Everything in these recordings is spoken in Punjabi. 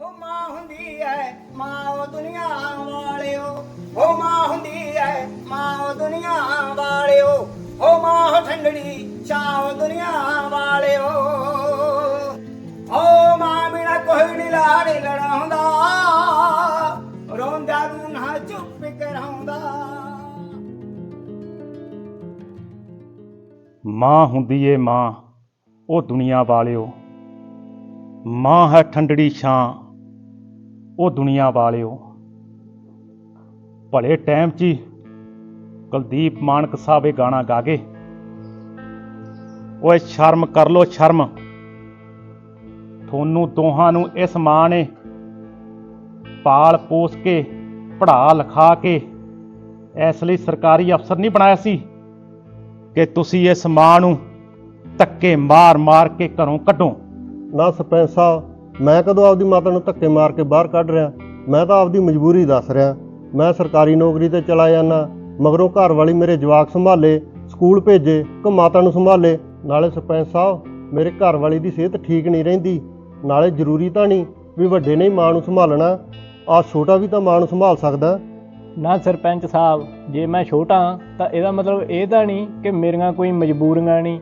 ਉਹ ਮਾਂ ਹੁੰਦੀ ਐ, ਮਾਂ ਉਹ ਦੁਨੀਆ ਵਾਲਿਓ। ਉਹ ਮਾਂ ਹੁੰਦੀ ਐ, ਮਾਂ ਉਹ ਦੁਨੀਆ ਵਾਲਿਓ। ਉਹ ਮਾਂ ਠੰਡੜੀ ਛਾਂ ਦੁਨੀਆ ਵਾਲਿਓ। ਓ ਮਾਂ ਬਿਨਾ ਕੋਈ ਨੀ ਲਾੜੀ ਲੜਾਉਂਦਾ, ਰੋਂਦਾ ਨੂੰ ਨਾ ਚੁੱਪ ਕਰਾਉਂਦਾ। ਮਾਂ ਹੁੰਦੀ ਏ ਮਾਂ, ਉਹ ਦੁਨੀਆ ਵਾਲਿਓ। ਮਾਂ ਹੈ ਠੰਡੜੀ ਛਾਂ ਉਹ ਦੁਨੀਆ ਵਾਲਿਓ। ਭਲੇ ਟਾਈਮ 'ਚ ਹੀ ਕੁਲਦੀਪ ਮਾਨਕ ਸਾਹਿਬ ਇਹ ਗਾਣਾ ਗਾ ਗਏ। ਓਏ ਸ਼ਰਮ ਕਰ ਲੋ ਸ਼ਰਮ। ਤੁਹਾਨੂੰ ਦੋਹਾਂ ਨੂੰ ਇਸ ਮਾਂ ਨੇ ਪਾਲ ਪੋਸ ਕੇ, ਪੜ੍ਹਾ ਲਿਖਾ ਕੇ ਇਸ ਲਈ ਸਰਕਾਰੀ ਅਫਸਰ ਨਹੀਂ ਬਣਾਇਆ ਸੀ ਕਿ ਤੁਸੀਂ ਇਸ ਮਾਂ ਨੂੰ ਧੱਕੇ ਮਾਰ-ਮਾਰ ਕੇ ਘਰੋਂ ਕੱਢੋ। ਨਾ ਸਰਪੰਚ ਮੈਂ ਕਦੋਂ ਆਪਦੀ ਮਾਤਾ ਨੂੰ ਧੱਕੇ ਮਾਰ ਕੇ ਬਾਹਰ ਕੱਢ ਰਿਹਾ? ਮੈਂ ਤਾਂ ਆਪਦੀ ਮਜਬੂਰੀ ਦੱਸ ਰਿਹਾ। ਮੈਂ ਸਰਕਾਰੀ ਨੌਕਰੀ ਤੇ ਚਲਾ ਜਾਂਦਾ, ਮਗਰੋਂ ਘਰ ਵਾਲੀ ਮੇਰੇ ਜਵਾਕ ਸੰਭਾਲੇ, ਸਕੂਲ ਭੇਜੇ ਕਿ ਮਾਤਾ ਨੂੰ ਸੰਭਾਲੇ। ਨਾਲੇ ਸਰਪੰਚ ਸਾਹਿਬ, ਮੇਰੇ ਘਰ ਵਾਲੀ ਦੀ ਸਿਹਤ ਠੀਕ ਨਹੀਂ ਰਹਿੰਦੀ। ਨਾਲੇ ਜ਼ਰੂਰੀ ਤਾਂ ਨਹੀਂ ਵੀ ਵੱਡੇ ਨੇ ਮਾਂ ਨੂੰ ਸੰਭਾਲਣਾ। ਆ ਛੋਟਾ ਵੀ ਤਾਂ ਮਾਂ ਨੂੰ ਸੰਭਾਲ ਸਕਦਾ। ਨਾ ਸਰਪੰਚ ਸਾਹਿਬ, ਜੇ ਮੈਂ ਛੋਟਾ ਤਾਂ ਇਹਦਾ ਮਤਲਬ ਇਹ ਤਾਂ ਨਹੀਂ ਕਿ ਮੇਰੀਆਂ ਕੋਈ ਮਜਬੂਰੀਆਂ ਨਹੀਂ।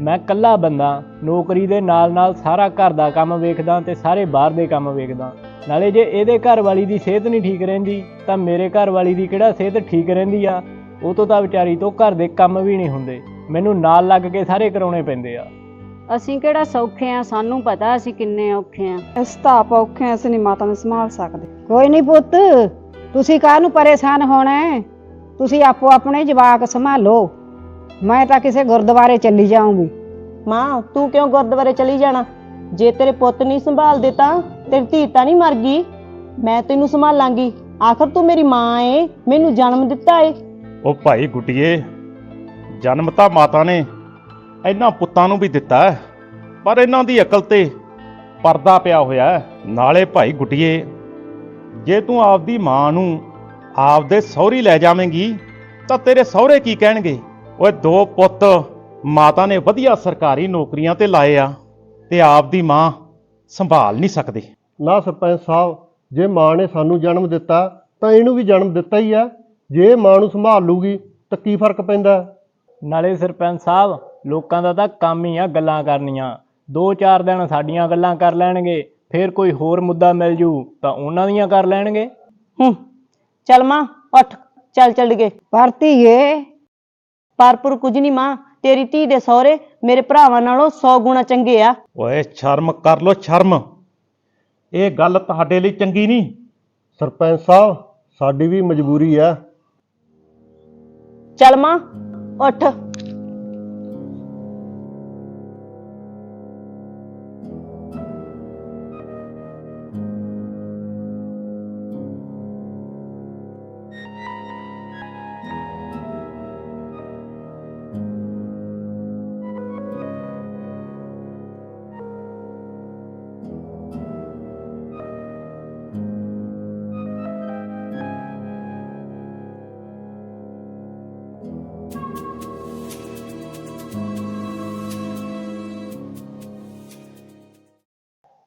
ਮੈਂ ਇਕੱਲਾ ਬੰਦਾ ਨੌਕਰੀ ਦੇ ਨਾਲ ਨਾਲ ਸਾਰਾ ਘਰ ਦਾ ਕੰਮ ਵੇਖਦਾ ਤੇ ਸਾਰੇ ਬਾਹਰ ਦੇ ਕੰਮ ਵੇਖਦਾ। ਨਾਲੇ ਜੇ ਇਹਦੇ ਘਰ ਵਾਲੀ ਦੀ ਸਿਹਤ ਨਹੀਂ ਠੀਕ ਰਹਿੰਦੀ ਤਾਂ ਮੇਰੇ ਘਰ ਵਾਲੀ ਦੀ ਕਿਹੜਾ ਸਿਹਤ ਠੀਕ ਰਹਿੰਦੀ ਆ? ਉਹ ਤੋਂ ਤਾਂ ਵਿਚਾਰੀ ਤੋਂ ਘਰ ਦੇ ਕੰਮ ਵੀ ਨਹੀਂ ਹੁੰਦੇ। ਮੈਨੂੰ ਨਾਲ ਲੱਗ ਕੇ ਸਾਰੇ ਕਰਾਉਣੇ ਪੈਂਦੇ ਆ। ਅਸੀਂ ਕਿਹੜਾ ਸੌਖੇ ਆ? ਸਾਨੂੰ ਪਤਾ ਅਸੀਂ ਕਿੰਨੇ ਔਖੇ ਆ। ਇਸ ਤਾਂ ਆਪ ਔਖੇ ਅਸੀਂ ਨਹੀਂ ਮਾਤਾ ਨੂੰ ਸੰਭਾਲ ਸਕਦੇ। ਕੋਈ ਨਹੀਂ ਪੁੱਤ ਤੁਸੀਂ ਕਾਹਨੂੰ ਪਰੇਸ਼ਾਨ ਹੋਣਾ ਹੈ? ਤੁਸੀਂ ਆਪੋ ਆਪਣੇ ਜਵਾਕ ਸੰਭਾਲੋ। ਮੈਂ ਤਾਂ ਕਿਸੇ ਗੁਰਦੁਆਰੇ ਚੱਲੀ ਜਾਊਂਗੀ। ਮਾਂ ਤੂੰ ਕਿਉਂ ਗੁਰਦੁਆਰੇ ਚਲੀ ਜਾਣਾ? ਜੇ ਤੇਰੇ ਪੁੱਤ ਨਹੀਂ ਸੰਭਾਲਦੇ ਤਾਂ ਤੇਰੀ ਧੀ ਤਾਂ ਨਹੀਂ ਮਰ ਗਈ। ਮੈਂ ਤੈਨੂੰ ਸੰਭਾਲਾਂਗੀ। ਆਖਰ ਤੂੰ ਮੇਰੀ ਮਾਂ ਏ ਮੈਨੂੰ ਜਨਮ ਦਿੱਤਾ ਏ। ਉਹ ਭਾਈ ਗੁੱਟੀਏ ਜਨਮ ਤਾਂ ਮਾਤਾ ਨੇ ਇਹਨਾਂ ਪੁੱਤਾਂ ਨੂੰ ਵੀ ਦਿੱਤਾ ਹੈ, ਪਰ ਇਹਨਾਂ ਦੀ ਅਕਲ ਤੇ ਪਰਦਾ ਪਿਆ ਹੋਇਆ ਹੈ। ਨਾਲੇ ਭਾਈ ਗੁੱਟੀਏ ਜੇ ਤੂੰ ਆਪਦੀ ਮਾਂ ਨੂੰ ਆਪਦੇ ਸਹੁਰੀ ਲੈ ਜਾਵੇਂਗੀ ਤਾਂ ਤੇਰੇ ਸਹੁਰੇ ਕੀ ਕਹਿਣਗੇ? ਓਏ ਦੋ ਪੁੱਤ ਮਾਤਾ ਨੇ ਵਧੀਆ ਸਰਕਾਰੀ ਨੌਕਰੀਆਂ ਤੇ ਲਾਏ ਆ ਤੇ ਆਪਦੀ ਮਾਂ ਸੰਭਾਲ ਨਹੀਂ ਸਕਦੇ। ਨਾ ਸਰਪੰਚ ਸਾਹਿਬ ਜੇ ਮਾਂ ਨੇ ਸਾਨੂੰ ਜਨਮ ਦਿੱਤਾ ਤਾਂ ਇਹਨੂੰ ਵੀ ਜਨਮ ਦਿੱਤਾ ਹੀ ਆ। ਜੇ ਇਹ ਮਾਂ ਨੂੰ ਸੰਭਾਲ ਲੂਗੀ ਤਾਂ ਕੀ ਫ਼ਰਕ ਪੈਂਦਾ? ਨਾਲੇ ਸਰਪੰਚ ਸਾਹਿਬ ਲੋਕਾਂ ਦਾ ਤਾਂ ਕੰਮ ਹੀ ਆ ਗੱਲਾਂ ਕਰਨੀਆਂ। ਦੋ ਚਾਰ ਦਿਨ ਸਾਡੀਆਂ ਗੱਲਾਂ ਕਰ ਲੈਣਗੇ ਫਿਰ ਕੋਈ ਹੋਰ ਮੁੱਦਾ ਮਿਲ ਜੂ ਤਾਂ ਉਹਨਾਂ ਦੀਆਂ ਕਰ ਲੈਣਗੇ। ਹੂੰ ਚੱਲ ਮਾਂ ਉੱਠ ਚੱਲ ਚੱਲ ਗਏ। ਪਰ ਧੀਏ ਪਰਪੁਰ ਕੁਝ ਨਹੀਂ ਮਾਂ। ਤੇਰੀ ਧੀ ਦੇ ਸਹੁਰੇ ਮੇਰੇ ਭਰਾਵਾਂ ਨਾਲੋਂ 100 ਗੁਣਾ ਚੰਗੇ ਆ। ਓਏ ਸ਼ਰਮ ਕਰ ਲੋ ਸ਼ਰਮ। ਇਹ ਗੱਲ ਤੁਹਾਡੇ ਲਈ ਚੰਗੀ ਨਹੀਂ। ਸਰਪੰਚ ਸਾਹਿਬ ਸਾਡੀ ਵੀ ਮਜਬੂਰੀ ਆ। ਚੱਲ ਮਾਂ ਉੱਠ।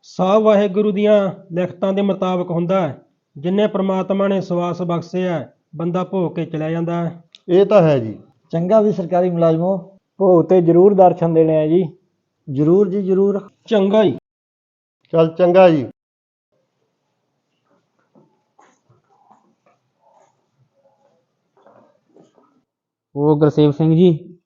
ਸਭ ਵਾਹਿਗੁਰੂ ਦੀਆਂ ਲਿਖਤਾਂ ਦੇ ਮੁਤਾਬਕ ਹੁੰਦਾ ਹੈ ਜਿੰਨੇ ਪ੍ਰਮਾਤਮਾ ਨੇ ਸਵਾਸ ਬਖਸ਼ਿਆ ਹੈ, ਬੰਦਾ ਭੋਗ ਕੇ ਚਲਿਆ ਜਾਂਦਾ ਹੈ। ਇਹ ਤਾਂ ਹੈ ਜੀ। ਚੰਗਾ ਵੀ ਸਰਕਾਰੀ ਮੁਲਾਜ਼ਮੋ ਭੋਗ ਤੇ ਜ਼ਰੂਰ ਦਰਸ਼ਨ ਦੇਣੇ ਆ ਜੀ। ਜਰੂਰ ਜੀ ਜਰੂਰ। ਚੰਗਾ ਹੀ ਚੱਲ ਚੰਗਾ ਜੀ। ਉਹ ਗੁਰਸੇਵ ਸਿੰਘ ਜੀ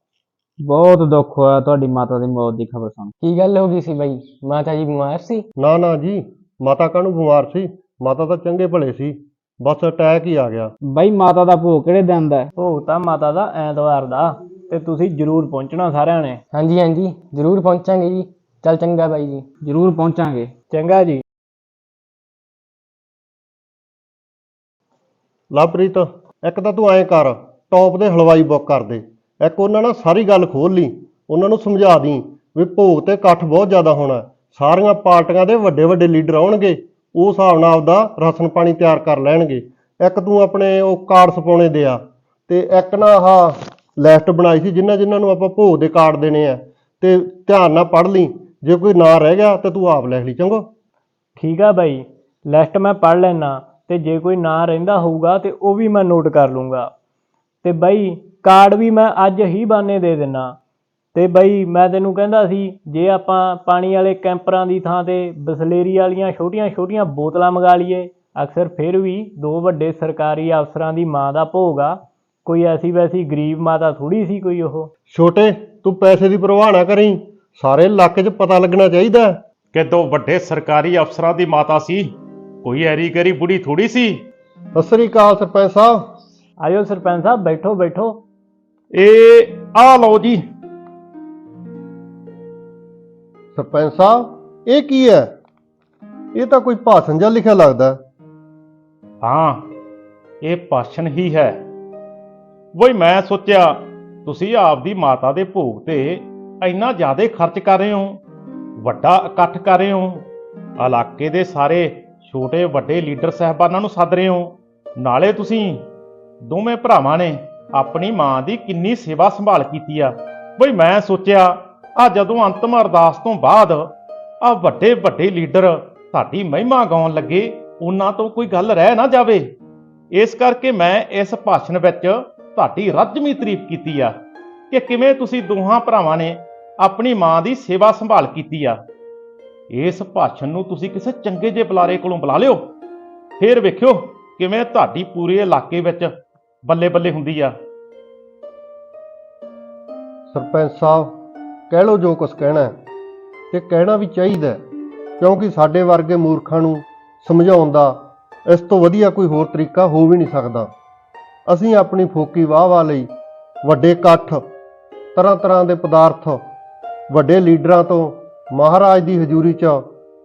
ਬਹੁਤ ਦੁੱਖ ਹੋਇਆ ਤੁਹਾਡੀ ਮਾਤਾ ਦੀ ਮੌਤ ਦੀ ਖਬਰ ਸੁਣ ਕੀ। ਗੱਲ ਹੋ ਗਈ ਸੀ ਬਾਈ? ਮਾਤਾ ਜੀ ਬਿਮਾਰ ਸੀ? ਨਾ ਨਾ ਜੀ ਮਾਤਾ ਕਾਹਨੂੰ ਬਿਮਾਰ ਸੀ? ਮਾਤਾ ਤਾਂ ਚੰਗੇ ਭਲੇ ਸੀ ਬਸ ਅਟੈਕ ਹੀ ਆ ਗਿਆ। ਬਾਈ ਮਾਤਾ ਦਾ ਭੋਗ ਕਿਹੜੇ ਦਿਨ ਦਾ ਹੈ? ਭੋਗ ਤਾਂ ਮਾਤਾ ਦਾ ਐਤਵਾਰ ਦਾ ਤੇ ਤੁਸੀਂ ਜ਼ਰੂਰ ਪਹੁੰਚਣਾ ਸਾਰਿਆਂ ਨੇ। ਹਾਂਜੀ ਹਾਂਜੀ ਜ਼ਰੂਰ ਪਹੁੰਚਾਂਗੇ ਜੀ। ਚੱਲ ਚੰਗਾ ਬਾਈ ਜੀ। ਜ਼ਰੂਰ ਪਹੁੰਚਾਂਗੇ। ਚੰਗਾ ਜੀ। ਲਵਪ੍ਰੀਤ ਇੱਕ ਤਾਂ ਤੂੰ ਐਂ ਕਰ ਟੌਪ ਦੇ ਹਲਵਾਈ ਬੁੱਕ ਕਰ ਦੇ। ਇੱਕ ਉਹਨਾਂ ਨਾਲ ਸਾਰੀ ਗੱਲ ਖੋਲ ਲਈ, ਉਹਨਾਂ ਨੂੰ ਸਮਝਾ ਦੀ ਵੀ ਭੋਗ ਤੇ ਇਕੱਠ ਬਹੁਤ ਜ਼ਿਆਦਾ ਹੋਣਾ ਸਾਰੀਆਂ ਪਾਰਟੀਆਂ ਦੇ ਵੱਡੇ ਵੱਡੇ ਲੀਡਰ ਆਉਣਗੇ, ਉਹ ਹਿਸਾਬ ਨਾਲ ਆਪਦਾ ਰਾਸ਼ਨ ਪਾਣੀ ਤਿਆਰ ਕਰ ਲੈਣਗੇ। ਇੱਕ ਤੂੰ ਆਪਣੇ ਉਹ ਕਾਰਡ ਸਪਾਉਣੇ ਦੇ ਆ, ਤੇ ਇੱਕ ਨਾ ਆਹ ਲਿਸਟ ਬਣਾਈ ਸੀ ਜਿਨ੍ਹਾਂ ਜਿਨ੍ਹਾਂ ਨੂੰ ਆਪਾਂ ਭੋਗ ਦੇ ਕਾਰਡ ਦੇਣੇ ਆ, ਤੇ ਧਿਆਨ ਨਾਲ ਪੜ੍ਹ ਲਈ। ਜੇ ਕੋਈ ਨਾਂ ਰਹਿ ਗਿਆ, ਤੇ ਤੂੰ ਆਪ ਲਿਖ ਲਈ, ਚੰਗੋ? ਠੀਕ ਆ ਬਾਈ, ਲਿਸਟ ਮੈਂ ਪੜ੍ਹ ਲੈਣਾ ਤੇ ਜੇ ਕੋਈ ਨਾਂ ਰਹਿੰਦਾ ਹੋਊਗਾ, ਤੇ ਉਹ ਵੀ ਮੈਂ ਨੋਟ ਕਰ ਲੂੰਗਾ। ਤੇ ਬਾਈ ਕਾਰਡ ਵੀ ਮੈਂ ਅੱਜ ਹੀ ਬਾਨੇ ਦੇ ਦੇਣਾ ਤੇ ਬਾਈ ਮੈਂ ਤੈਨੂੰ ਕਹਿੰਦਾ ਸੀ ਜੇ ਆਪਾਂ ਪਾਣੀ ਵਾਲੇ ਕੈਂਪਰਾਂ ਦੀ ਥਾਂ ਤੇ ਬਸਲੇਰੀ ਵਾਲੀਆਂ ਛੋਟੀਆਂ-ਛੋਟੀਆਂ ਬੋਤਲਾਂ ਮੰਗਾ ਲਈਏ ਅਕਸਰ ਫਿਰ ਵੀ ਦੋ ਵੱਡੇ ਸਰਕਾਰੀ ਅਫਸਰਾਂ ਦੀ ਮਾਂ ਦਾ ਭੋਗ ਆ। ਕੋਈ ਐਸੀ ਵੈਸੀ ਗਰੀਬ ਮਾਤਾ ਥੋੜੀ ਸੀ ਕੋਈ ਉਹ? ਛੋਟੇ ਤੂੰ ਪੈਸੇ ਦੀ ਪਰਵਾਹ ਨਾ ਕਰੀ। ਸਾਰੇ ਇਲਾਕੇ 'ਚ ਪਤਾ ਲੱਗਣਾ ਚਾਹੀਦਾ। ਕਿ ਦੋ ਵੱਡੇ ਸਰਕਾਰੀ ਅਫਸਰਾਂ ਦੀ ਮਾਤਾ ਸੀ ਕੋਈ ਐਰੀ ਗਰੀ ਬੁੜੀ ਥੋੜੀ ਸੀ? ਸਤਿ ਸ੍ਰੀ ਅਕਾਲ ਸਰਪੰਚ ਸਾਹਿਬ। ਆਇਓ ਸਰਪੰਚ ਸਾਹਿਬ ਬੈਠੋ ਬੈਠੋ। ਇਹ ਆ ਲਓ ਜੀ। ਸਰਪੰਚ ਸਾਹਿਬ ਇਹ ਕੀ ਹੈ? ਇਹ ਤਾਂ ਕੋਈ ਭਾਸ਼ਣ ਜਿਹਾ ਲਿਖਿਆ ਲੱਗਦਾ। ਹੈ। ਇਹ ਭਾਸ਼ਣ ਹੀ ਹੈ। ਵਈ ਮੈਂ ਸੋਚਿਆ ਤੁਸੀਂ ਆਪਦੀ ਮਾਤਾ ਦੇ ਭੋਗ ਤੇ ਇੰਨਾ ਜ਼ਿਆਦਾ ਖਰਚ ਕਰ ਰਹੇ ਹੋ ਵੱਡਾ ਇਕੱਠ ਕਰ ਰਹੇ ਹੋ ਇਲਾਕੇ ਦੇ ਸਾਰੇ ਛੋਟੇ ਵੱਡੇ ਲੀਡਰ ਸਹਿਬਾਨਾਂ ਨੂੰ ਸੱਦ ਰਹੇ ਹੋ ਨਾਲੇ ਤੁਸੀਂ ਦੋਵੇਂ ਭਰਾਵਾਂ ਨੇ ਆਪਣੀ ਮਾਂ ਦੀ ਕਿੰਨੀ ਸੇਵਾ ਸੰਭਾਲ ਕੀਤੀ ਆ। ਬਈ ਮੈਂ ਸੋਚਿਆ, ਆ ਜਦੋਂ ਅੰਤਮ ਅਰਦਾਸ ਤੋਂ ਬਾਅਦ ਆ ਵੱਡੇ ਵੱਡੇ ਲੀਡਰ ਤੁਹਾਡੀ ਮਹਿਮਾ ਗਾਉਣ ਲੱਗੇ, ਉਹਨਾਂ ਤੋਂ ਕੋਈ ਗੱਲ ਰਹਿ ਨਾ ਜਾਵੇ। ਇਸ ਕਰਕੇ ਮੈਂ ਇਸ ਭਾਸ਼ਣ ਵਿੱਚ ਤੁਹਾਡੀ ਰੱਜਵੀਂ ਤਾਰੀਫ ਕੀਤੀ ਆ ਕਿ ਕਿਵੇਂ ਤੁਸੀਂ ਦੋਹਾਂ ਭਰਾਵਾਂ ਨੇ ਆਪਣੀ ਮਾਂ ਦੀ ਸੇਵਾ ਸੰਭਾਲ ਕੀਤੀ ਆ। ਇਸ ਭਾਸ਼ਣ ਨੂੰ ਤੁਸੀਂ ਕਿਸੇ ਚੰਗੇ ਜਿਹੇ ਬੁਲਾਰੇ ਕੋਲੋਂ ਬੁਲਾ ਲਿਓ। ਫੇਰ ਵੇਖਿਓ ਕਿਵੇਂ ਤੁਹਾਡੀ ਪੂਰੇ ਇਲਾਕੇ ਵਿੱਚ ਬੱਲੇ ਬੱਲੇ ਹੁੰਦੀ ਆ। ਸਰਪੰਚ ਸਾਹਿਬ ਕਹਿ ਲਓ ਜੋ ਕੁਝ ਕਹਿਣਾ ਹੈ ਤੇ ਕਹਿਣਾ ਵੀ ਚਾਹੀਦਾ ਹੈ, ਕਿਉਂਕਿ ਸਾਡੇ ਵਰਗੇ ਮੂਰਖਾਂ ਨੂੰ ਸਮਝਾਉਣ ਦਾ ਇਸ ਤੋਂ ਵਧੀਆ ਕੋਈ ਹੋਰ ਤਰੀਕਾ ਹੋ ਵੀ ਨਹੀਂ ਸਕਦਾ। ਅਸੀਂ ਆਪਣੀ ਫੋਕੀ ਵਾਹ-ਵਾਹ ਲਈ ਵੱਡੇ ਇਕੱਠ ਤਰ੍ਹਾਂ ਤਰ੍ਹਾਂ ਦੇ ਪਦਾਰਥ ਵੱਡੇ ਲੀਡਰਾਂ ਤੋਂ ਮਹਾਰਾਜ ਦੀ ਹਜ਼ੂਰੀ 'ਚ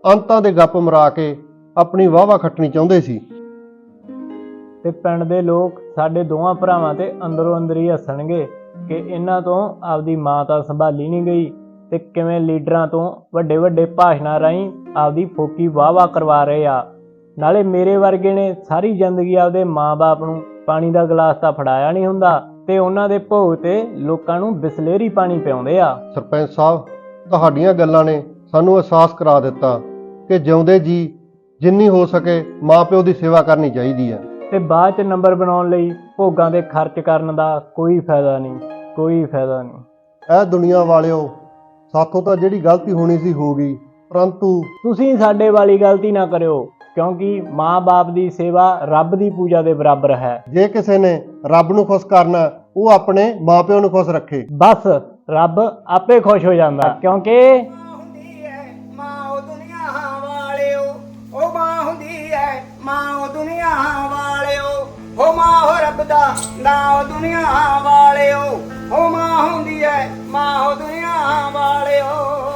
ਅੰਤਾਂ ਦੇ ਗੱਪ ਮਰਾ ਕੇ ਆਪਣੀ ਵਾਹ-ਵਾਹ ਖੱਟਣੀ ਚਾਹੁੰਦੇ ਸੀ। ਤੇ ਪਿੰਡ ਦੇ ਲੋਕ ਸਾਡੇ ਦੋਵਾਂ ਭਰਾਵਾਂ ਤੇ ਅੰਦਰੋਂ ਅੰਦਰ ਹੀ ਹੱਸਣਗੇ ਕਿ ਇਹਨਾਂ ਤੋਂ ਆਪਦੀ ਮਾਂ ਤਾਂ ਸੰਭਾਲੀ ਨਹੀਂ ਗਈ ਤੇ ਕਿਵੇਂ ਲੀਡਰਾਂ ਤੋਂ ਵੱਡੇ ਵੱਡੇ ਭਾਸ਼ਣਾਂ ਰਾਹੀਂ ਆਪਦੀ ਫੋਕੀ ਵਾਹ-ਵਾਹ ਕਰਵਾ ਰਹੇ ਆ। ਨਾਲੇ ਮੇਰੇ ਵਰਗੇ ਨੇ ਸਾਰੀ ਜ਼ਿੰਦਗੀ ਆਪਦੇ ਮਾਂ-ਬਾਪ ਨੂੰ ਪਾਣੀ ਦਾ ਗਲਾਸ ਤਾਂ ਫੜਾਇਆ ਨਹੀਂ ਹੁੰਦਾ ਤੇ ਉਹਨਾਂ ਦੇ ਭੋਗ ਤੇ ਲੋਕਾਂ ਨੂੰ ਬਿਸਲੇਰੀ ਪਾਣੀ ਪਿਆਉਂਦੇ ਆ। ਸਰਪੰਚ ਸਾਹਿਬ, ਤੁਹਾਡੀਆਂ ਗੱਲਾਂ ਨੇ ਸਾਨੂੰ ਅਹਿਸਾਸ ਕਰਾ ਦਿੱਤਾ ਕਿ ਜਿਉਂਦੇ ਜੀ ਜਿੰਨੀ ਹੋ ਸਕੇ ਮਾਪਿਓ ਦੀ ਸੇਵਾ ਕਰਨੀ ਚਾਹੀਦੀ ਹੈ। ਤੇ ਬਾਅਦ ਚ ਨੰਬਰ ਬਣਾਉਣ ਲਈ ਭੋਗਾਂ ਦੇ ਖਰਚ ਕਰਨ ਦਾ ਕੋਈ ਫਾਇਦਾ ਨਹੀਂ ਕੋਈ ਫਾਇਦਾ ਨਹੀਂ। ਇਹ ਦੁਨੀਆ ਵਾਲਿਓ ਸਾਥੋਂ ਤਾਂ ਜਿਹੜੀ ਗਲਤੀ ਹੋਣੀ ਸੀ ਹੋ ਗਈ ਪਰੰਤੂ ਤੁਸੀਂ ਸਾਡੇ ਵਾਲੀ ਗਲਤੀ ਨਾ ਕਰਿਓ ਕਿਉਂਕਿ ਮਾਂ-ਬਾਪ ਦੀ ਸੇਵਾ ਰੱਬ ਦੀ ਪੂਜਾ ਦੇ ਬਰਾਬਰ ਹੈ। ਜੇ ਕਿਸੇ ਨੇ ਰੱਬ ਨੂੰ ਖੁਸ਼ ਕਰਨਾ ਉਹ ਆਪਣੇ ਮਾਪਿਓ ਨੂੰ ਖੁਸ਼ ਰੱਖੇ। ਬਸ ਰੱਬ ਆਪੇ ਖੁਸ਼ ਹੋ ਜਾਂਦਾ ਕਿਉਂਕਿ ਦਾ ਨਾ ਉਹ ਦੁਨੀਆ ਵਾਲਿਓ ਹੋ ਮਾਂ ਹੁੰਦੀ ਐ ਮਾਂ ਉਹ ਦੁਨੀਆ ਵਾਲਿਓ। ਹੋ